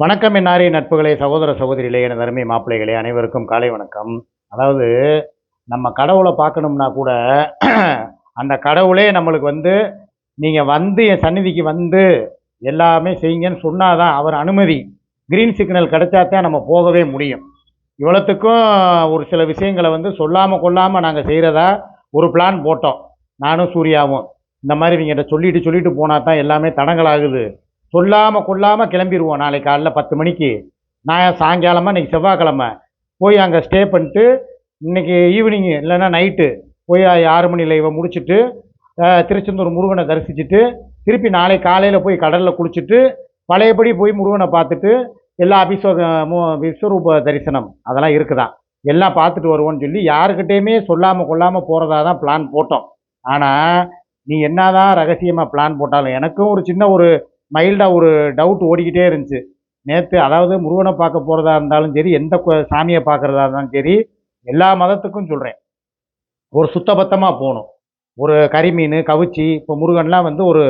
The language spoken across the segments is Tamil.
வணக்கம் என்னாரே நட்புகளே சகோதர சகோதரிகளே என தருமை மாப்பிள்ளைகளே அனைவருக்கும் காலை வணக்கம். அதாவது நம்ம கடவுளை பார்க்கணும்னா கூட அந்த கடவுளே நம்மளுக்கு வந்து நீங்கள் வந்து என் சந்நிதிக்கு வந்து எல்லாமே செய்யுங்கன்னு சொன்னாதான் அவர் அனுமதி. கிரீன் சிக்னல் கிடைச்சாதான் நம்ம போகவே முடியும். இவ்வளோத்துக்கும் ஒரு சில விஷயங்களை வந்து சொல்லாமல் கொள்ளாமல் நாங்கள் செய்கிறதா ஒரு பிளான் போட்டோம். நானும் சூர்யாவும். இந்த மாதிரி இவங்கிட்ட சொல்லிட்டு சொல்லிட்டு போனால் தான் எல்லாமே தடங்களாகுது சொல்லாமல் கொள்ளாமல் கிளம்பிடுவோம் நாளைக்கு காலைல பத்து மணிக்கு. நான் சாயங்காலமாக இன்னைக்கு செவ்வாய்க்கிழமை. போய் அங்கே ஸ்டே பண்ணிட்டு இன்னைக்கு ஈவினிங்கு இல்லைன்னா நைட்டு போய் ஆறு மணி லைவை முடிச்சுட்டு திருச்செந்தூர் முருகனை தரிசிச்சுட்டு திருப்பி நாளை காலையில் போய் கடலில் குளிச்சுட்டு பழையபடி போய் முருகனை பார்த்துட்டு எல்லா அபிஸ்வ விஸ்வரூப தரிசனம் அதெல்லாம் இருக்குதான் எல்லாம் பார்த்துட்டு வருவோம்னு சொல்லி யாருக்கிட்டேயுமே சொல்லாமல் கொள்ளாமல் போகிறதா தான் பிளான் போட்டோம். ஆனால் நீ என்னதான் ரகசியமாக பிளான் போட்டாலும் எனக்கும் ஒரு சின்ன ஒரு மைல்டாக ஒரு டவுட் ஓடிக்கிட்டே இருந்துச்சு. நேற்று அதாவது முருகனை பார்க்க போகிறதா இருந்தாலும் சரி எந்த சாமியை பார்க்குறதா இருந்தாலும் சரி எல்லா மதத்துக்கும் சொல்கிறேன் ஒரு சுத்தபத்தமாக போகணும். ஒரு கரிமீன் கவிச்சி இப்போ முருகன்லாம் வந்து ஒரு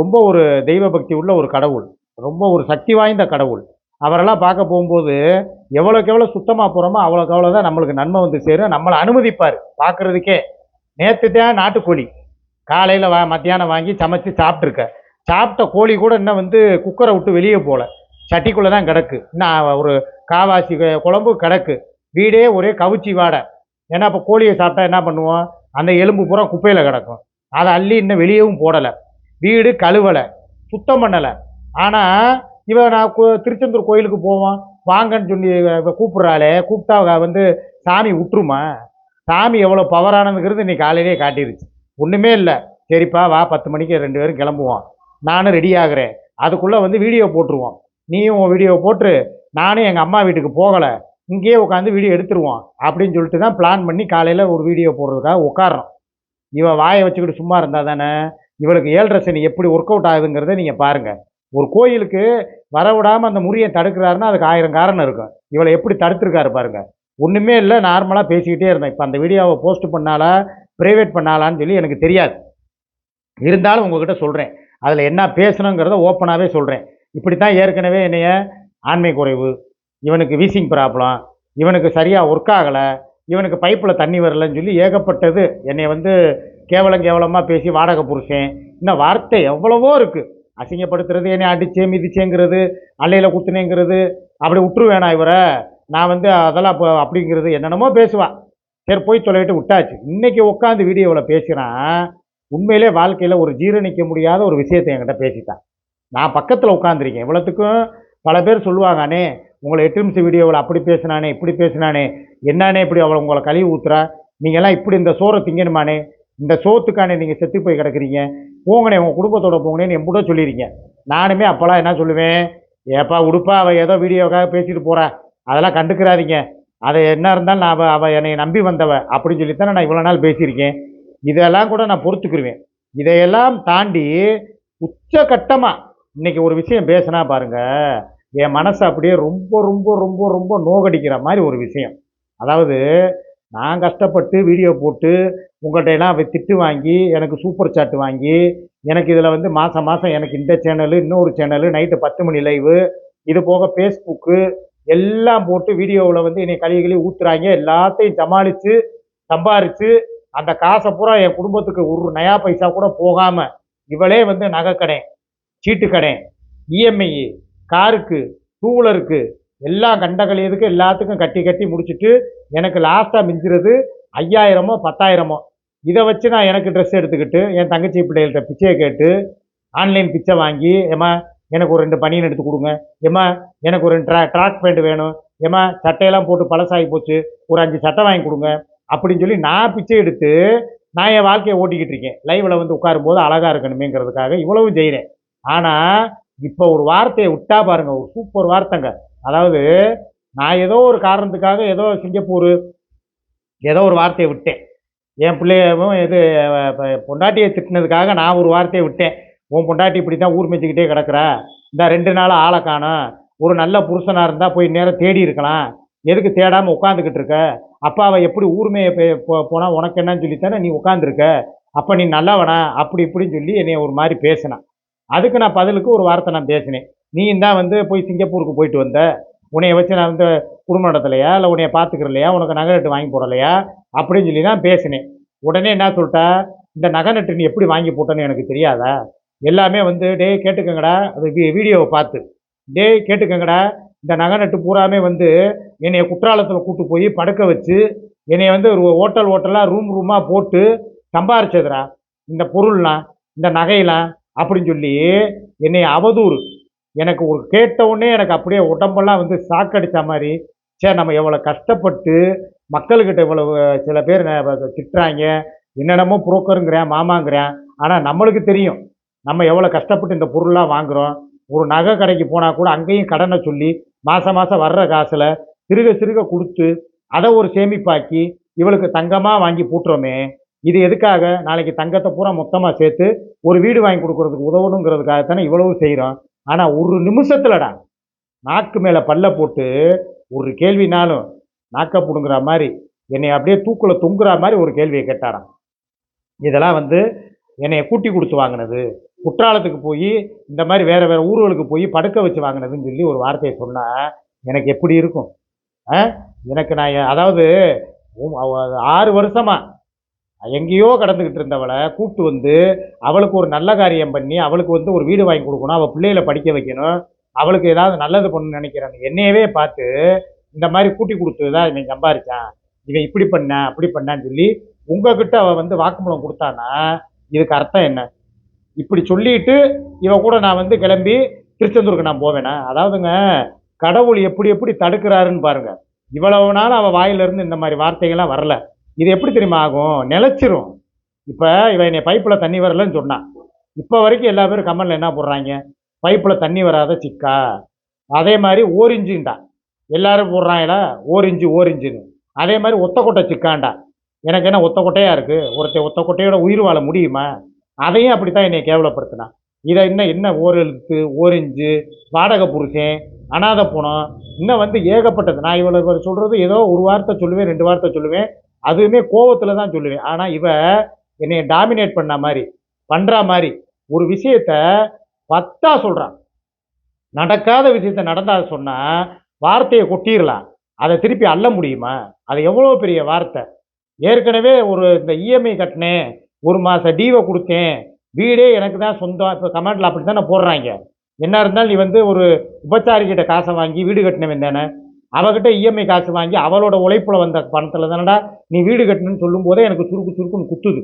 ரொம்ப ஒரு தெய்வ பக்தி உள்ள ஒரு கடவுள். ரொம்ப ஒரு சக்தி வாய்ந்த கடவுள். அவரெல்லாம் பார்க்க போகும்போது எவ்வளோக்கு எவ்வளோ சுத்தமாக போகிறோமோ அவ்வளோக்கு அவ்வளோ தான் நம்மளுக்கு நன்மை வந்து சேரும். நம்மளை அனுமதிப்பார். பார்க்குறதுக்கே. நேற்று தான் நாட்டுக்கோழி. காலையில் வா மத்தியானம் வாங்கி சமைச்சு சாப்பிட்ருக்க சாப்பிட்ட கோழி கூட இன்னும் வந்து குக்கரை விட்டு வெளியே போகல. சட்டிக்குள்ளே தான் கிடக்கு. இன்னும் ஒரு காவாசி குழம்பு கிடக்கு. வீடே ஒரே கவுச்சி வாடை. ஏன்னா இப்போ கோழியை சாப்பிட்டா என்ன பண்ணுவோம்? அந்த எலும்பு பூரா குப்பையில் கிடக்கும். அதை அள்ளி இன்னும் வெளியேவும் போடலை. வீடு கழுவலை. சுத்தம் பண்ணலை. ஆனால் இவன் நான் திருச்செந்தூர் கோயிலுக்கு போவோம். வாங்கன்னு சொல்லி கூப்பிட்றாளே. கூப்பிட்டா வந்து சாமி விட்டுருமா சாமி எவ்வளோ பவரானதுங்கிறது இன்னைக்கு காலையிலேயே காட்டிடுச்சு ஒன்றுமே இல்லை. சரிப்பா வா பத்து மணிக்கு ரெண்டு பேரும் கிளம்புவோம். நானும் ரெடி ஆகுறேன். அதுக்குள்ளே வந்து வீடியோ போட்டுருவோம். நீயும் உன் வீடியோ போட்டு நானும் எங்கள் அம்மா வீட்டுக்கு போகலை இங்கேயே உட்காந்து வீடியோ எடுத்துருவோம். அப்படின்னு சொல்லிட்டு தான் பிளான் பண்ணி காலையில் ஒரு வீடியோ போடுறதுக்காக உட்காறோம் இவன் வாயை வச்சுக்கிட்டு சும்மா இருந்தால் தானே? இவளுக்கு ஏழரை சனி எப்படி ஒர்க் அவுட் ஆகுதுங்கிறத நீங்கள் பாருங்கள் ஒரு கோயிலுக்கு வரவிடாமல் அந்த முறியை தடுக்கிறாருன்னா அதுக்கு ஆயிரம் காரணம் இருக்கும். இவளை எப்படி தடுத்துருக்காரு பாருங்கள் ஒன்றுமே இல்லை நார்மலாக பேசிக்கிட்டே இருந்தேன். இப்போ அந்த வீடியோவை போஸ்ட் பண்ணாலா ப்ரைவேட் பண்ணாலான்னு சொல்லி எனக்கு தெரியாது. இருந்தாலும் உங்ககிட்ட சொல்கிறேன் அதில் என்ன பேசணுங்கிறத ஓப்பனாகவே சொல்கிறேன் இப்படி தான் ஏற்கனவே என்னைய ஆண்மை குறைவு இவனுக்கு வீசிங் ப்ராப்ளம் இவனுக்கு சரியாக ஒர்க் ஆகலை இவனுக்கு பைப்பில் தண்ணி வரலன்னு சொல்லி ஏகப்பட்டது என்னை வந்து கேவலம் கேவலமாக பேசி வாடகை புருஷன் இன்னும் வார்த்தை எவ்வளவோ இருக்குது அசிங்கப்படுத்துறது என்னை அடிச்சே மிதிச்சேங்கிறது அல்லையில் குத்துனேங்கிறது அப்படி விட்டுருவேணா இவரை? நான் வந்து அதெல்லாம் இப்போ அப்படிங்கிறது என்னென்னமோ பேசுவாள் சரி போய் சொல்லிட்டு விட்டாச்சு. இன்றைக்கி உட்காந்து வீடியோவில் பேசுகிறான் உண்மையிலே வாழ்க்கையில் ஒரு ஜீரணிக்க முடியாத ஒரு விஷயத்தை என்கிட்ட பேசிட்டான் நான் பக்கத்தில் உட்காந்துருக்கேன் இவ்வளோத்துக்கும் பல பேர் சொல்லுவாங்க அண்ணே உங்களை எட்டு நிமிஷம் வீடியோவில் அப்படி பேசினானே இப்படி பேசினானே என்னானே இப்படி அவளை உங்களை கழுவி ஊத்துறா? நீங்கள்லாம் இப்படி இந்த சோறை திங்கணுமானே இந்த சோத்துக்கானே நீங்கள் செத்து போய் கிடக்குறீங்க. போங்கண்ணே உங்கள் குடும்பத்தோட போங்கனேன்னு என் கூட சொல்லியிருக்கீங்க நானுமே அப்போல்லாம் என்ன சொல்லுவேன்? ஏப்பா உடுப்பா அவள் ஏதோ வீடியோக்காக பேசிட்டு போகிறா அதெல்லாம் கண்டுக்கிறாதீங்க. அதை என்ன இருந்தாலும் நான் அவள் அவள் என்னை நம்பி வந்தவ. அப்படின்னு சொல்லித்தானே நான் இவ்வளோ நாள் பேசியிருக்கேன். இதெல்லாம் கூட நான் பொறுத்துக்கிருவேன். இதையெல்லாம் தாண்டி உச்சகட்டமாக இன்னைக்கு ஒரு விஷயம் பேசினா பாருங்க என் மனசை அப்படியே ரொம்ப ரொம்ப ரொம்ப ரொம்ப நோகடிக்கிற மாதிரி ஒரு விஷயம். அதாவது நான் கஷ்டப்பட்டு வீடியோ போட்டு உங்கள்கிட்ட எல்லாம் திட்டு வாங்கி எனக்கு சூப்பர் சாட் வாங்கி எனக்கு இதில் வந்து மாதம் மாதம் எனக்கு இந்த சேனலு இன்னொரு சேனலு நைட்டு பத்து மணி லைவு இது போக ஃபேஸ்புக்கு எல்லாம் போட்டு வீடியோவில் வந்து என்னை கழுவி கழுவி ஊத்துறாங்க. எல்லாத்தையும் சமாளித்து சம்பாரித்து அந்த காசை பூரா என் குடும்பத்துக்கு ஒரு நயா பைசா கூட போகாமல் இவளே வந்து நகைக்கடை சீட்டு கடை இஎம்ஐ காருக்கு டூவீலருக்கு எல்லா எல்லாம் கண்ட எல்லாத்துக்கும் கட்டி கட்டி முடிச்சுட்டு எனக்கு லாஸ்ட்டாக மிஞ்சிறது ஐயாயிரமோ பத்தாயிரமோ. இதை வச்சு நான் எனக்கு ட்ரெஸ் எடுத்துக்கிட்டு என் தங்கச்சி பிள்ளைகள்கிட்ட பிச்சையை கேட்டு ஆன்லைன் பிச்சை வாங்கி ஏமா எனக்கு ஒரு ரெண்டு பனியன் எடுத்து கொடுங்க ஏமா எனக்கு ஒரு ரெண்டு ட்ரா ட்ராக் பேண்ட் வேணும் ஏமா சட்டையெல்லாம் போட்டு பழசாகி போச்சு ஒரு அஞ்சு சட்டை வாங்கி கொடுங்க அப்படின்னு சொல்லி நான் பிச்சை எடுத்து நான் என் வாழ்க்கையை ஓட்டிக்கிட்டு இருக்கேன். லைவில் வந்து உட்காரும்போது அழகாக இருக்கணுமேங்கிறதுக்காக இவ்வளவும் செய்கிறேன் ஆனால் இப்போ ஒரு வார்த்தையை விட்டா பாருங்க ஒரு சூப்பர் வார்த்தைங்க. அதாவது நான் ஏதோ ஒரு காரணத்துக்காக ஏதோ சிங்கப்பூர் ஏதோ ஒரு வார்த்தையை விட்டேன். என் பிள்ளையவும் இது பொண்டாட்டியை திட்டினதுக்காக நான் ஒரு வார்த்தையை விட்டேன். உன் பொண்டாட்டி இப்படி தான் ஊர் மெச்சிக்கிட்டே கிடக்குற. இந்த ரெண்டு நாள் ஆளை காணும். ஒரு நல்ல புருஷனாக இருந்தால் போய் நேரம் தேடி இருக்கலாம். எதுக்கு தேடாமல் உட்காந்துக்கிட்டு இருக்க? அப்பா எப்படி ஊர்மையை போனால் உனக்கு என்னன்னு சொல்லித்தானே நீ உட்காந்துருக்க அப்போ நீ நல்லவனா? அப்படி இப்படின்னு சொல்லி என்னை ஒரு மாதிரி பேசினான். அதுக்கு நான் பதிலுக்கு ஒரு வார்த்தை நான் பேசினேன். நீயும் தான் வந்து போய் சிங்கப்பூருக்கு போயிட்டு வந்த. உன்னைய வச்சு நான் வந்து குடும்ப நடத்தலையா? இல்லை உன்னைய பார்த்துக்கிறலையா உனக்கு நகை நட்டு வாங்கி போடலையா? அப்படின்னு சொல்லி தான் பேசினேன். உடனே என்ன சொல்லிட்டா? இந்த நகை நட்டு நீ எப்படி வாங்கி போட்டேன்னு எனக்கு தெரியாதா? எல்லாமே வந்து டேய் கேட்டுக்கங்கடா. அது வீ- வீடியோவை பார்த்து. டே கேட்டுக்கங்கடா. இந்த நகை நட்டு பூராமே வந்து என்னைய குற்றாலத்தில் கூட்டு போய் படுக்க வச்சு என்னைய வந்து ஒரு ஹோட்டல் ஹோட்டலாக ரூம் ரூமாக போட்டு சம்பாரிச்சதுடா. இந்த பொருள்லாம் இந்த நகையெல்லாம் அப்படின்னு சொல்லி என்னை அவதூறு. எனக்கு ஒரு கேட்டவுடனே எனக்கு அப்படியே உடம்பெல்லாம் வந்து சாக்கடித்த மாதிரி சே நம்ம எவ்வளோ கஷ்டப்பட்டு மக்கள்கிட்ட இவ்வளவு சில பேர் திட்டுறாங்க என்னென்னமோ புரோக்கருங்கிறேன் மாமாங்கிறேன். ஆனால் நம்மளுக்கு தெரியும் நம்ம எவ்வளோ கஷ்டப்பட்டு இந்த பொருள்லாம் வாங்குறோம். ஒரு நகை கடைக்கு போனால் கூட அங்கேயும் கடனை சொல்லி மாதம் மாதம் வர்ற காசில் சிறுக சிறுக கொடுத்து அதை ஒரு சேமிப்பாக்கி இவளுக்கு தங்கமாக வாங்கி பூட்டுறோமே. இது எதுக்காக? நாளைக்கு தங்கத்தை பூரா மொத்தமாக சேர்த்து ஒரு வீடு வாங்கி கொடுக்குறதுக்கு உதவணுங்கிறதுக்காகத்தானே இவ்வளவு செய்கிறோம் ஆனால் ஒரு நிமிஷத்துலடா நாக்கு மேலே பல்ல போட்டு ஒரு கேள்வினாலும் நாக்க பிடுங்குற மாதிரி என்னை அப்படியே தூக்கில் தொங்குற மாதிரி ஒரு கேள்வியை கேட்டாராம். இதெல்லாம் வந்து என்னை கூட்டி கொடுத்து வாங்கினது. குற்றாலத்துக்கு போய் இந்த மாதிரி வேறு வேறு ஊர்களுக்கு போய் படுக்க வச்சு வாங்கினதுன்னு சொல்லி ஒரு வார்த்தையை சொன்னால் எனக்கு எப்படி இருக்கும்? ஆ? எனக்கு நான் அதாவது அவ- ஆறு வருஷமாக எங்கேயோ கடந்துக்கிட்டு இருந்தவளை கூப்பிட்டு வந்து அவளுக்கு ஒரு நல்ல காரியம் பண்ணி அவளுக்கு வந்து ஒரு வீடு வாங்கி கொடுக்கணும் அவள் பிள்ளைகளை படிக்க வைக்கணும் அவளுக்கு ஏதாவது நல்லது பண்ணணும்னு நினைக்கிறேன் என்னையவே பார்த்து இந்த மாதிரி கூட்டி கொடுத்து தான் இவன் சம்பாரிச்சான். இவன் இப்படி பண்ண அப்படி பண்ணான்னு சொல்லி உங்ககிட்ட அவள் வந்து வாக்குமூலம் கொடுத்தானா இதுக்கு அர்த்தம் என்ன? இப்படி சொல்லிட்டு இவன் கூட நான் வந்து கிளம்பி திருச்செந்தூருக்கு நான் போவேனா? அதாவதுங்க கடவுள் எப்படி எப்படி தடுக்கிறாருன்னு பாருங்க. இவ்வளவு நாள் அவள் வாயிலிருந்து இந்த மாதிரி வார்த்தைகள்லாம் வரல. இது எப்படி தெரியுமா ஆகும்? நிலச்சிரும். இப்போ இவன் என்னை பைப்பில் தண்ணி வரலன்னு சொன்னான். இப்போ வரைக்கும் எல்லா பேரும் கமலில் என்ன போடுறாங்க? பைப்பில் தண்ணி வராத சிக்கா. அதே மாதிரி ஓரிஞ்சுண்டா எல்லாரும் போடுறாங்களா? ஓரிஞ்சு ஓரிஞ்சுன்னு. அதே மாதிரி ஒத்த கொட்டை சிக்காண்டா. எனக்கு என்ன ஒத்த கொட்டையாக இருக்குது ஒருத்தன் ஒத்த கொட்டையோட உயிர் வாழ முடியுமா? அதையும் அப்படித்தான் என்னை கேவலப்படுத்தினான். இதை இன்னும் என்ன ஓரெழுத்து ஓரிஞ்சு வாடகை புருஷன் அனாத போனோம் இன்னும் வந்து ஏகப்பட்டது. நான் இவ்வளோ சொல்கிறது ஏதோ ஒரு வார்த்தை சொல்லுவேன் ரெண்டு வார்த்தை சொல்லுவேன். அதுவுமே கோவத்தில் தான் சொல்லுவேன். ஆனால் இவ என்னை டாமினேட் பண்ண மாதிரி பண்ணுற மாதிரி ஒரு விஷயத்த பத்தா சொல்கிறான் நடக்காத விஷயத்த நடந்தா சொன்னால் வார்த்தையை கொட்டிடலாம். அதை திருப்பி அள்ள முடியுமா? அது எவ்வளோ பெரிய வார்த்தை. ஏற்கனவே ஒரு இந்த இஎம்ஐ கட்டினேன். ஒரு மாதம் டீவை கொடுத்தேன். வீடே எனக்கு தான் சொந்தம். இப்போ கமெண்ட்ல அப்படி தானே போடுறாங்க. என்ன இருந்தாலும் நீ வந்து ஒரு உபச்சாரிக்கிட்ட காசை வாங்கி வீடு கட்டினவன் தானே. அவகிட்ட இஎம்ஐ காசு வாங்கி அவளோட உழைப்பில் வந்த பணத்தில் தானடா நீ வீடு கட்டணும்னு சொல்லும் போதே எனக்கு சுருக்கு சுருக்குன்னு குத்துது.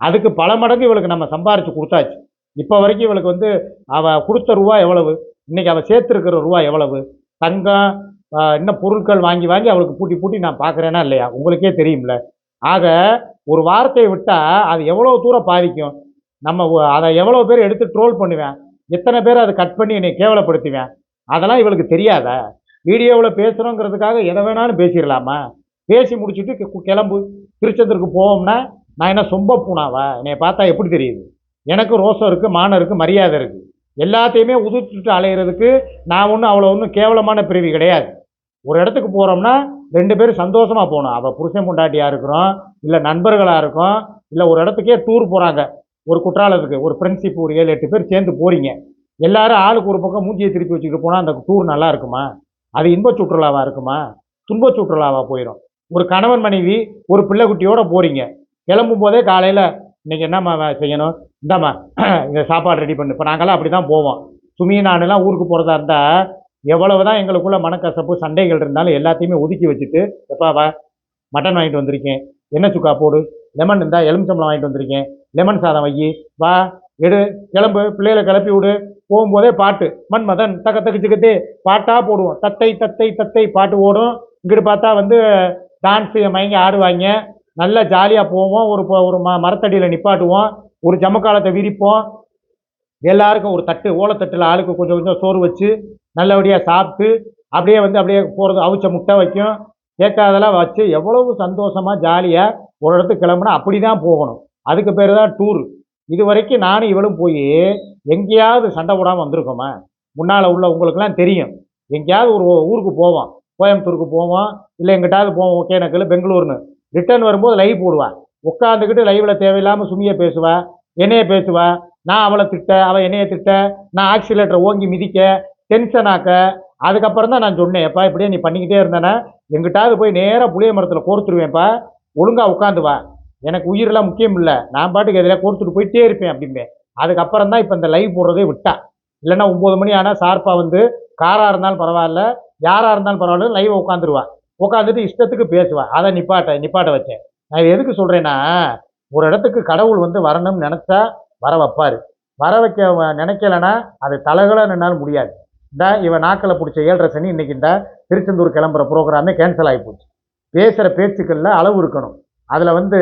அதுக்கு பல மடங்கு இவளுக்கு நம்ம சம்பாரித்து கொடுத்தாச்சு. இப்போ வரைக்கும் இவளுக்கு வந்து அவள் கொடுத்த ரூபா எவ்வளவு? இன்றைக்கி அவள் சேர்த்துருக்கிற ரூபா எவ்வளவு? தங்கம் இன்னும் பொருட்கள் வாங்கி வாங்கி அவளுக்கு பூட்டி பூட்டி நான் பார்க்குறேன்னா இல்லையா? உங்களுக்கே தெரியும்ல. ஆக ஒரு வார்த்தையை விட்டால் அது எவ்வளோ தூரம் பாதிக்கும்? நம்ம அதை எவ்வளோ பேர் எடுத்து ட்ரோல் பண்ணுவேன்? எத்தனை பேர் அதை கட் பண்ணி என்னை கேவலப்படுத்துவேன்? அதெல்லாம் இவளுக்கு தெரியாத? வீடியோவில் பேசுகிறோங்கிறதுக்காக எதை வேணாலும் பேசிடலாமா? பேசி முடிச்சுட்டு கிளம்பு. திருச்செந்தூருக்கு போவோம்னா நான் என்ன சொம்ப பூனாவா? என்னை பார்த்தா எப்படி தெரியுது? எனக்கு ரோசம் இருக்குது மானம் இருக்குது மரியாதை இருக்குது எல்லாத்தையுமே உதிர்த்துட்டு அலையிறதுக்கு நான் ஒன்றும் அவ்வளோ ஒன்றும் கேவலமான பிரிவு கிடையாது. ஒரு இடத்துக்கு போகிறோம்னா ரெண்டு பேரும் சந்தோஷமாக போகணும் அவள் புருஷன் பொண்டாட்டியாக இருக்கிறோம் இல்லை நண்பர்களாக இருக்கும் இல்லை ஒரு இடத்துக்கே டூர் போகிறாங்க ஒரு குற்றாலத்துக்கு ஒரு ஃப்ரெண்ட்ஷிப் ஒரு ஏழு எட்டு பேர் சேர்ந்து போகிறீங்க எல்லாரும் ஆளுக்கு ஒரு பக்கம் மூஞ்சியை திருப்பி வச்சுக்கிட்டு போனால் அந்த டூர் நல்லா இருக்குமா? அது இன்ப சுற்றுலாவாக இருக்குமா? துன்ப சுற்றுலாவாக போயிடும் ஒரு கணவன் மனைவி ஒரு பிள்ளைக்குட்டியோடு போகிறீங்க கிளம்பும் போதே காலையில் இன்றைக்கி என்னம்மா செய்யணும்? இந்தாம்மா இந்த சாப்பாடு ரெடி பண்ணு. இப்போ நாங்களாம் அப்படி தான் போவோம். சுமி நானுலாம் ஊருக்கு போகிறதா இருந்தால் எவ்வளவு தான் எங்களுக்குள்ள மனக்கசப்பு சண்டைகள் இருந்தாலும் எல்லாத்தையுமே ஒதுக்கி வச்சுட்டு எப்பாவா மட்டன் வாங்கிட்டு வந்திருக்கேன். என்ன சுக்கா போடு? லெமன் இருந்தால் எலுமிச்சம்பழம் வாங்கிட்டு வந்திருக்கேன். லெமன் சாதம் வை வா எடு கிளம்பு பிள்ளைகளை கிளப்பி விடு. போகும்போதே பாட்டு. மன்மதன் தக்க தக்கு சிக்கத்தே பாட்டாக போடுவோம். தத்தை தத்தை தத்தை பாட்டு ஓடும். இங்கிட்டு பார்த்தா வந்து டான்ஸு மயங்கி ஆடுவாங்க. நல்லா ஜாலியாக போவோம். ஒரு ஒரு ம மரத்தடியில் நிப்பாட்டுவோம். ஒரு ஜமக்காலத்தை விரிப்போம். எல்லாருக்கும் ஒரு தட்டு ஓலத்தட்டில் ஆளுக்கு கொஞ்சம் கொஞ்சம் சோறு வச்சு நல்லபடியாக சாப்பிட்டு அப்படியே வந்து அப்படியே போகிறது அவிச்ச முட்டை வைக்கும். கேட்காதெல்லாம் வச்சு எவ்வளவு சந்தோஷமாக ஜாலியாக ஒரு இடத்துக்கு கிளம்புனா அப்படி தான் போகணும். அதுக்கு பேர் தான் டூர் இது வரைக்கும் நானும் இவளும் போய் எங்கேயாவது சண்டை போடாமல் வந்திருக்கோமா? முன்னால் உள்ள உங்களுக்கெல்லாம் தெரியும். எங்கேயாவது ஒரு ஊருக்கு போவோம். கோயம்புத்தூருக்கு போவோம். இல்லை எங்கிட்டாவது போவோம். ஒகேனக்கல் பெங்களூர்னு ரிட்டர்ன் வரும்போது லைவ் போடுவாள் உட்காந்துக்கிட்டு லைவில் தேவையில்லாமல் சுமியை பேசுவா என்னைய பேசுவா. நான் அவளை திட்ட அவள் என்னைய திட்ட நான் ஆக்சிலேட்டரை ஓங்கி மிதிக்க டென்ஷன் ஆக்க அதுக்கப்புறம் தான் நான் சொன்னேன் எப்பா இப்படியே நீ பண்ணிக்கிட்டே இருந்தேன்னா எங்கிட்டாவது போய் நேராக புளிய மரத்தில் கோர்த்துருவேன்ப்பா ஒழுங்காக உட்காந்து வா. எனக்கு உயிரெல்லாம் முக்கியம் இல்லை நான் பாட்டுக்கு எதில் கோர்த்துட்டு போயிட்டே இருப்பேன் அப்படிம்பேன். அதுக்கப்புறம் தான் இப்போ இந்த லைவ் போடுறதே விட்டா. இல்லைன்னா ஒம்பது மணி ஆனால் ஷார்ப்பாக வந்து காராக இருந்தாலும் பரவாயில்ல யாராக இருந்தாலும் பரவாயில்ல லைவ் உட்காந்துருவா. உட்காந்துட்டு இஷ்டத்துக்கு பேசுவா. அதை நிப்பாட்ட நிப்பாட்ட வச்சேன். நான் எதுக்கு சொல்கிறேன்னா ஒரு இடத்துக்கு கடவுள் வந்து வரணும்னு நினச்சா வர வைப்பார். வர வைக்க நினைக்கலைன்னா அது தலகலாக நின்னாலும் முடியாது. இந்த இவன் நாக்கில் பிடிச்ச ஏழரை சனி இன்னைக்கு இந்த திருச்செந்தூர் கிளம்புற ப்ரோக்ராமே கேன்சல் ஆகி போச்சு. பேசுகிற பேச்சுக்களில் அளவு இருக்கணும். அதில் வந்து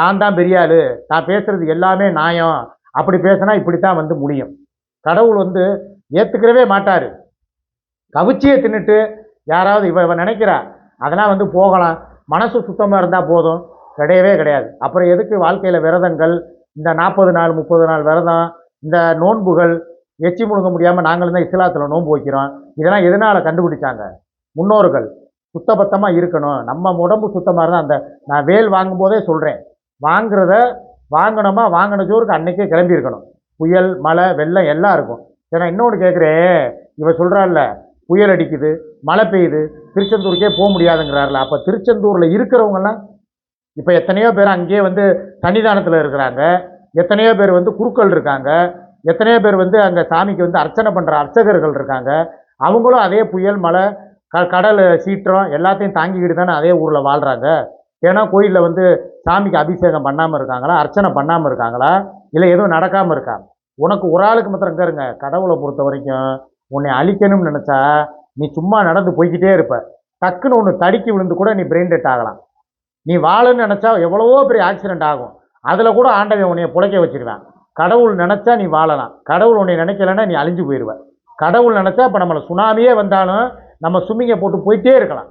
நான் தான் பெரிய ஆள். நான் பேசுறது எல்லாமே நியாயம். அப்படி பேசினா இப்படி தான் வந்து முடியும். கடவுள் வந்து ஏற்றுக்கிறவே மாட்டார். கவிச்சியை தின்னுட்டு யாராவது இவன் இவன் நினைக்கிறா அதெல்லாம் வந்து போகலாம். மனசு சுத்தமாக இருந்தால் போதும். கிடையவே கிடையாது. அப்புறம் எதுக்கு வாழ்க்கையில் விரதங்கள் இந்த நாற்பது நாள் முப்பது நாள் விரதம் இந்த நோன்புகள் எச்சி முழுங்க முடியாமல் நாங்களும் தான் இஸ்லாத்தில் நோன்பு வைக்கிறோம். இதெல்லாம் எதனால் கண்டுபிடிச்சாங்க? முன்னோர்கள் சுத்தபத்தமாக இருக்கணும். நம்ம உடம்பு சுத்தமாக இருந்தால் அந்த நான் வேல் வாங்கும்போதே சொல்கிறேன் வாங்குறத வாங்கணுமா வாங்கின ஜோருக்கு அன்னைக்கே கிளம்பியிருக்கணும் புயல் மழை வெள்ளம் எல்லாம் இருக்கும். ஏன்னா இன்னொன்று கேட்குறேன் இவன் சொல்கிறாள்ல புயல் அடிக்குது மழை பெய்யுது திருச்செந்தூருக்கே போக முடியாதுங்கிறாருல. அப்போ திருச்செந்தூரில் இருக்கிறவங்கலாம் இப்போ எத்தனையோ பேர் அங்கேயே வந்து சன்னிதானத்தில் இருக்கிறாங்க. எத்தனையோ பேர் வந்து குருக்கள் இருக்காங்க. எத்தனையோ பேர் வந்து அங்கே சாமிக்கு வந்து அர்ச்சனை பண்ணுற அர்ச்சகர்கள் இருக்காங்க. அவங்களும் அதே புயல் மழை க கடல் சீற்றம் எல்லாத்தையும் தாங்கிக்கிட்டு தானே அதே ஊரில் வாழ்கிறாங்க ஏன்னா கோயிலில் வந்து சாமிக்கு அபிஷேகம் பண்ணாமல் இருக்காங்களா அர்ச்சனை பண்ணாமல் இருக்காங்களா இல்லை எதுவும் நடக்காமல் இருக்கா? உனக்கு ஒரு ஆளுக்கு மாத்திரம் இருங்க கடவுளை பொறுத்த வரைக்கும் உன்னை அழிக்கணும்னு நினச்சா நீ சும்மா நடந்து போய்கிட்டே இருப்ப. டக்குன்னு ஒன்று தடுக்கி விழுந்து கூட நீ பிரெயின் டெட் ஆகலாம். நீ வாழன்னு நினச்சா எவ்வளவோ பெரிய ஆக்சிடென்ட் ஆகும். அதில் கூட ஆண்டவன் உன்னைய புழைக்க வச்சுருவேன் கடவுள் நினச்சா நீ வாழலாம். கடவுள் உன்னை நினைக்கலன்னா நீ அழிஞ்சு போயிடுவ கடவுள் நினச்சா இப்போ நம்மளை சுனாமியே வந்தாலும் நம்ம சும்மிங்க போட்டு போயிட்டே இருக்கலாம்.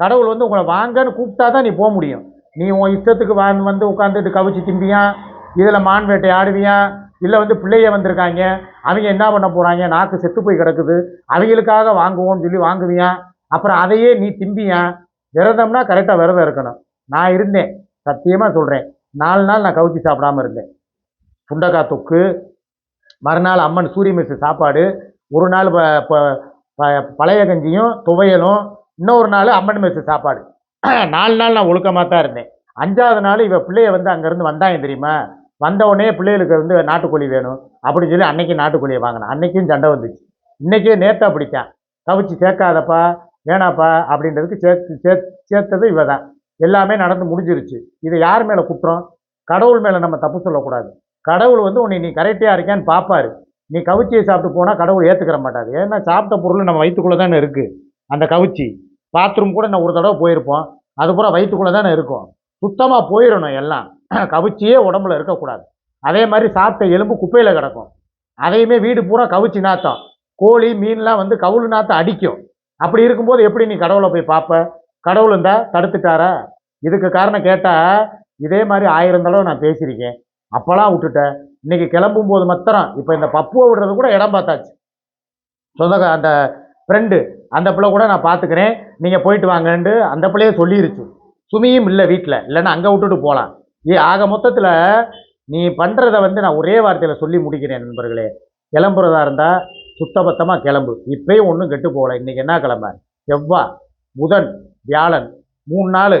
கடவுள் வந்து உங்களை வாங்கன்னு கூப்பிட்டா தான் நீ போக முடியும். நீ உன் இஷ்டத்துக்கு வா வந்து உட்காந்துட்டு கவிச்சு திம்பியான் இதில் மான் வேட்டை ஆடுவியான் இல்லை வந்து பிள்ளைய வந்திருக்காங்க. அவங்க என்ன பண்ண போகிறாங்க நாக்கு செத்து போய் கிடக்குது. அவங்களுக்காக வாங்குவோம்னு சொல்லி வாங்குவியான் அப்புறம் அதையே நீ திம்பியான் விரதம்னா கரெக்டாக விரதம் இருக்கணும். நான் இருந்தேன். சத்தியமாக சொல்கிறேன் நாலு நாள் நான் கவுச்சி சாப்பிடாம இருந்தேன். சுண்டக்காய் தொக்கு மறுநாள் அம்மன் சூரிய மெஸ்ஸு சாப்பாடு ஒரு நாள் ப- பழைய கஞ்சியும் துவையலும் இன்னொரு நாள் அம்மன் மெஸ்ஸு சாப்பாடு. நாலு நாள் நான் ஒழுக்கமாக தான் இருந்தேன். அஞ்சாவது நாள் இவன் பிள்ளைய வந்து அங்கேருந்து வந்தாங்க தெரியுமா? வந்த உடனே பிள்ளைகளுக்கு வந்து நாட்டுக்கோழி வேணும் அப்படின்னு சொல்லி அன்னைக்கு நாட்டுக்கோழியை வாங்கினேன். அன்னைக்கும் சண்டை வந்துச்சு. இன்றைக்கே நேத்தா பிடிச்சேன். கவிச்சு சேர்க்காதப்பா வேணாப்பா அப்படின்றதுக்கு சேர்த்து சேத் சேர்த்தது இவ தான். எல்லாமே நடந்து முடிஞ்சிருச்சு. இதை யார் மேலே குற்றம்? கடவுள் மேலே நம்ம தப்பு சொல்லக்கூடாது. கடவுள் வந்து உன்னை நீ கரெக்டாக இருக்கியான்னு பார்ப்பாரு நீ கவிச்சியை சாப்பிட்டு போனால் கடவுள் ஏற்றுக்கிற மாட்டார். ஏன்னா சாப்பிட்ட பொருள் நம்ம வயிற்றுக்குள்ளே தானே இருக்குது அந்த கவிச்சி. பாத்ரூம் கூட நான் ஒரு தடவை போயிருப்போம். அது பூரா வயிற்றுக்குள்ளே தானே இருக்கும். சுத்தமாக போயிடணும் எல்லாம். கவிச்சியே உடம்புல இருக்கக்கூடாது. அதே மாதிரி சாப்பிட்ட எலும்பு குப்பையில் கிடக்கும். அதையுமே வீடு பூரா கவிச்சி நாத்தம். கோழி மீன்லாம் வந்து கவுள் நாத்தம் அடிக்கும். அப்படி இருக்கும்போது எப்படி நீ கடவுளை போய் பார்ப்ப கடவுள் இருந்தால் தடுத்துட்டாரா? இதுக்கு காரணம் கேட்டால் இதே மாதிரி ஆயிரம் தடவை நான் பேசியிருக்கேன். அப்போலாம் விட்டுட்டேன் இன்னைக்கு கிளம்பும் போது மாத்திரம் இப்போ இந்த பப்புவை விடுறது கூட இடம் பார்த்தாச்சு. சொந்தக்க அந்த ஃப்ரெண்டு அந்த பிள்ளை கூட நான் பார்த்துக்கிறேன். நீங்கள் போயிட்டு வாங்கன்ட்டு அந்த பிள்ளையே சொல்லிருச்சு. சுமியும் இல்லை வீட்டில் இல்லைன்னா அங்கே விட்டுட்டு போகலாம் ஏ ஆக மொத்தத்தில் நீ பண்ணுறத வந்து நான் ஒரே வார்த்தையில் சொல்லி முடிக்கிறேன் நண்பர்களே. கிளம்புறதா இருந்தால் சுத்தபத்தமாக கிளம்பு. இப்பயும் ஒன்றும் கெட்டு போகல. இன்றைக்கி என்ன கிளம்ப? செவ்வா புதன் வியாழன். மூணு நாள்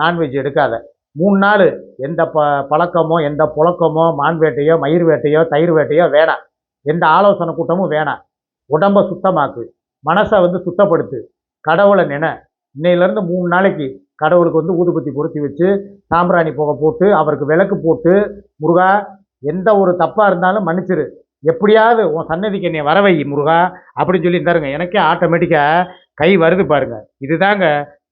நான்வெஜ் எடுக்காத. மூணு நாள் எந்த ப பழக்கமோ எந்த புழக்கமோ மான் வேட்டையோ மயிர் வேட்டையோ தயிர் வேட்டையோ வேணாம் எந்த ஆலோசனை கூட்டமும் வேணாம் உடம்பை சுத்தமாக்கு. மனசை வந்து சுத்தப்படுத்து. கடவுளை நினை. இன்னையிலேருந்து மூணு நாளைக்கு கடவுளுக்கு வந்து ஊதுபத்தி பொருத்தி வச்சு சாம்பிராணி புகை போட்டு அவருக்கு விளக்கு போட்டு முருகா எந்த ஒரு தப்பாக இருந்தாலும் மன்னிச்சிரு. எப்படியாவது உன் சன்னதிக்கு என்னை வரவை முருகா அப்படின்னு சொல்லி தருங்க எனக்கே ஆட்டோமேட்டிக்காக கை வருது பாருங்கள் இதுதாங்க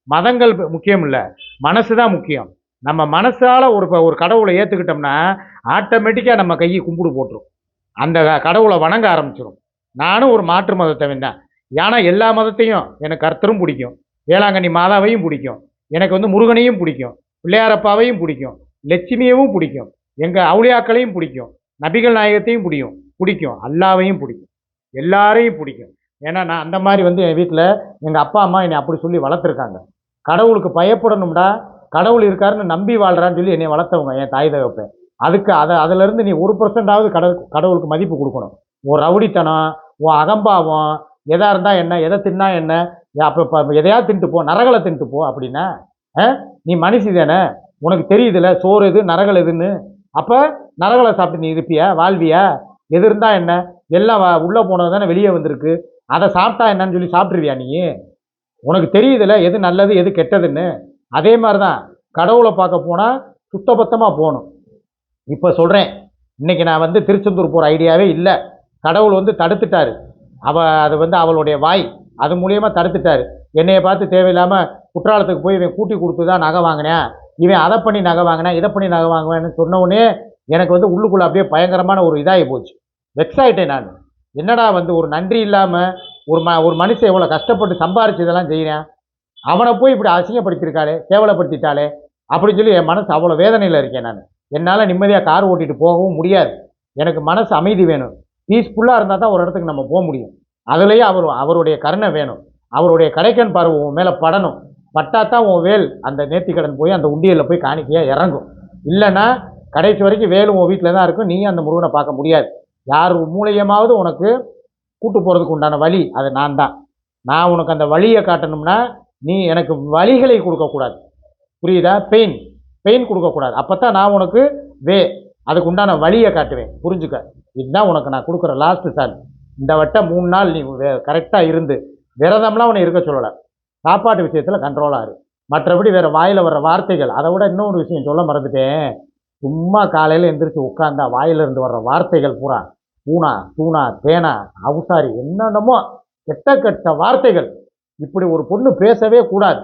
மதங்கள் முக்கியம் இல்லை மனசு தான் முக்கியம். நம்ம மனசால் ஒரு ஒரு கடவுளை ஏற்றுக்கிட்டோம்னா ஆட்டோமேட்டிக்காக நம்ம கையை கும்பிடு போட்டுரும். அந்த கடவுளை வணங்க ஆரம்பிச்சிடும் நானும் ஒரு மாற்று மதத்தவன் தான். ஏன்னா எல்லா மதத்தையும் எனக்கு கர்த்தரும் பிடிக்கும். வேளாங்கண்ணி மாதாவையும் பிடிக்கும். எனக்கு வந்து முருகனையும் பிடிக்கும். பிள்ளையாரப்பாவையும் பிடிக்கும். லட்சுமியவும் பிடிக்கும். எங்கள் அவுளியாக்களையும் பிடிக்கும். நபிகள் நாயகத்தையும் பிடிக்கும். பிடிக்கும். அல்லாவையும் பிடிக்கும். எல்லாரையும் பிடிக்கும். ஏன்னா நான் அந்த மாதிரி வந்து என் வீட்டில் எங்கள் அப்பா அம்மா என்னை அப்படி சொல்லி வளர்த்துருக்காங்க. கடவுளுக்கு பயப்படணும்டா. கடவுள் இருக்காருன்னு நம்பி வாழ்கிறான்னு சொல்லி என்னை வளர்த்தவங்க என் தாய் தகப்பன் அதுக்கு அதை அதிலிருந்து நீ ஒரு பர்சன்டாவது கடவுள் கடவுளுக்கு மதிப்பு கொடுக்கணும். உன் ரவுடித்தனம் உன் அகம்பாவம் எதாக இருந்தால் என்ன எதை தின்னா என்ன அப்போ இப்போ எதையாவது தின்ட்டு போ நரகளை தின்ட்டு போ அப்படின்னா ஆ? நீ மனுஷி தானே? உனக்கு தெரியுதுல சோறு எது நரகல் எதுன்னு? அப்போ நரகளை சாப்பிட்டு நீ இருப்பியா? வாழ்வியா? எது இருந்தால் என்ன? எல்லாம் வ- உள்ளே போனது தானே வெளியே வந்திருக்கு. அதை சாப்பிட்டா என்னன்னு சொல்லி சாப்பிட்ருவியா நீ? உனக்கு தெரியுதுல எது நல்லது எது கெட்டதுன்னு? அதே மாதிரி தான் கடவுளை பார்க்க போனால் சுத்தபத்தமாக போகணும். இப்போ சொல்கிறேன் இன்றைக்கி நான் வந்து திருச்செந்தூர் போகிற ஐடியாவே இல்லை. கடவுள் வந்து தடுத்துட்டாரு. அவ அது வந்து அவளுடைய வாய் அது மூலியமாக தடுத்துட்டாரு. என்னையை பார்த்து தேவையில்லாமல் குற்றாலத்துக்கு போய் இவன் கூட்டி கொடுத்து தான் நகை வாங்கினேன். இவன் அதை பண்ணி நகை வாங்கினேன் இதை பண்ணி நகை வாங்குவேன்னு சொன்னவுடனே எனக்கு வந்து உள்ளுக்குள்ளே அப்படியே பயங்கரமான ஒரு இதாகி போச்சு. வெக்ஸ் நான். என்னடா வந்து ஒரு நன்றி இல்லாமல் ஒரு ம ஒரு மனுஷன் எவ்வளோ கஷ்டப்பட்டு சம்பாரிச்சு இதெல்லாம் செய்கிறேன் அவனை போய் இப்படி அசிங்கப்படுத்தியிருக்காளே கேவலப்படுத்திட்டாளே அப்படின்னு சொல்லி என் மனசு அவ்வளோ வேதனையில் இருக்கேன் நான். என்னால் நிம்மதியாக கார் ஓட்டிட்டு போகவும் முடியாது. எனக்கு மனசு அமைதி வேணும். பீஸ்ஃபுல்லாக இருந்தால் தான் ஒரு இடத்துக்கு நம்ம போக முடியும். அதுலேயே அவர் அவருடைய கருணை வேணும். அவருடைய கடைக்கன் பார்வை உன் மேலே படணும். பட்டா தான் உன் வேல். அந்த நேர்த்திக்கடன் போய் அந்த உண்டியலில் போய் காணிக்கையாக இறங்கும். இல்லைன்னா கடைசி வரைக்கும் வேலும் உன் வீட்டில் தான் இருக்கும். நீயும் அந்த முருகனை பார்க்க முடியாது. யார் மூலியமாவது உனக்கு கூட்டு போகிறதுக்கு உண்டான வழி அது நான் தான் நான் உனக்கு அந்த வழியை காட்டணும்னா நீ எனக்கு வழிகளை கொடுக்கக்கூடாது. புரியுதா? பெயின் பெயின் கொடுக்கக்கூடாது. அப்போ தான் நான் உனக்கு வே அதுக்கு உண்டான வழியை காட்டுவேன். புரிஞ்சுக்க? இதுதான் உனக்கு நான் கொடுக்குற லாஸ்ட்டு சார் இந்த வட்டம் மூணு நாள் நீ கரெக்டாக இருந்து விரதம்லாம் உன்னை இருக்க சொல்லலை. சாப்பாட்டு விஷயத்தில் கண்ட்ரோலாக இரு. மற்றபடி வேறு வாயில் வர்ற வார்த்தைகள் அதை விட இன்னொரு விஷயம் சொல்ல மறந்துட்டேன். சும்மா காலையில் எந்திரிச்சு உட்காந்தா வாயிலிருந்து வர்ற வார்த்தைகள் பூரா பூனா தூணா தேனா அவுசாரி என்னென்னமோ கெட்ட கெட்ட வார்த்தைகள். இப்படி ஒரு பொண்ணு பேசவே கூடாது.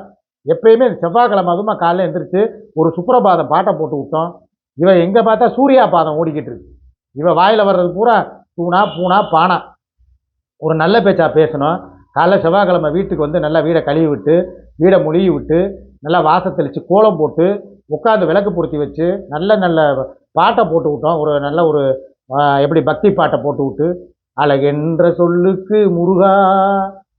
எப்பயுமே செவ்வாய்க்கிழமை அதுமா காலையில் எழுந்திரிச்சு ஒரு சுப்ரபாதம் பாட்டை போட்டு விட்டோம். இவன் எங்கே பார்த்தா சூர்யா பாதம் ஓடிக்கிட்டு இருக்கு. இவன் வாயில் வர்றது பூரா தூணா பூனா பானா ஒரு நல்ல பேச்சா பேசணும். காலைல செவ்வாய்க்கிழமை வீட்டுக்கு வந்து நல்லா வீடை கழுவி விட்டு வீடை மொழிவி விட்டு நல்லா வாசத்தெளித்து கோலம் போட்டு உட்காந்து விளக்கு பொருத்தி வச்சு நல்ல நல்ல பாட்டை போட்டு விட்டோம். ஒரு நல்ல ஒரு எப்படி பக்தி பாட்டை போட்டு விட்டு அழகென்ற சொல்லுக்கு முருகா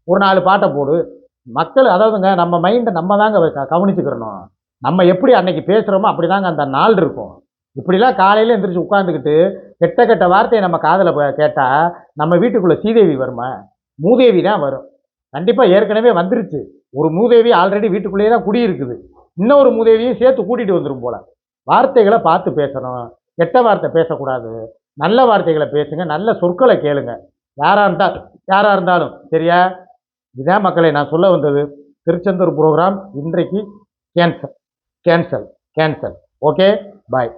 ஒரு நாலு பாட்டை போடு. மக்கள் அதாவதுங்க நம்ம மைண்டை நம்ம தாங்க க- கவனிச்சுக்கிறணும். நம்ம எப்படி அன்னைக்கு பேசுகிறோமோ அப்படி தாங்க அந்த நாள் இருக்கும். இப்படிலாம் காலையில் எந்திரிச்சு உட்காந்துக்கிட்டு கெட்ட கெட்ட வார்த்தையை நம்ம காதில் கேட்டால் நம்ம வீட்டுக்குள்ளே சீதேவி வருமா? மூதேவி தான் வரும். கண்டிப்பாக ஏற்கனவே வந்துருச்சு. ஒரு மூதேவி ஆல்ரெடி வீட்டுக்குள்ளேயே தான் குடியிருக்குது. இன்னொரு மூதேவியும் சேர்த்து கூட்டிகிட்டு வந்துடும் போல. வார்த்தைகளை பார்த்து பேசணும். கெட்ட வார்த்தை பேசக்கூடாது. நல்ல வார்த்தைகளை பேசுங்க. நல்ல சொற்களை கேளுங்க. யாராக இருந்தால் யாராக இருந்தாலும் சரியா? இதான் மக்களை நான் சொல்ல வந்தது. திருச்செந்தூர் ப்ரோக்ராம் இன்றைக்கு cancel cancel cancel okay bye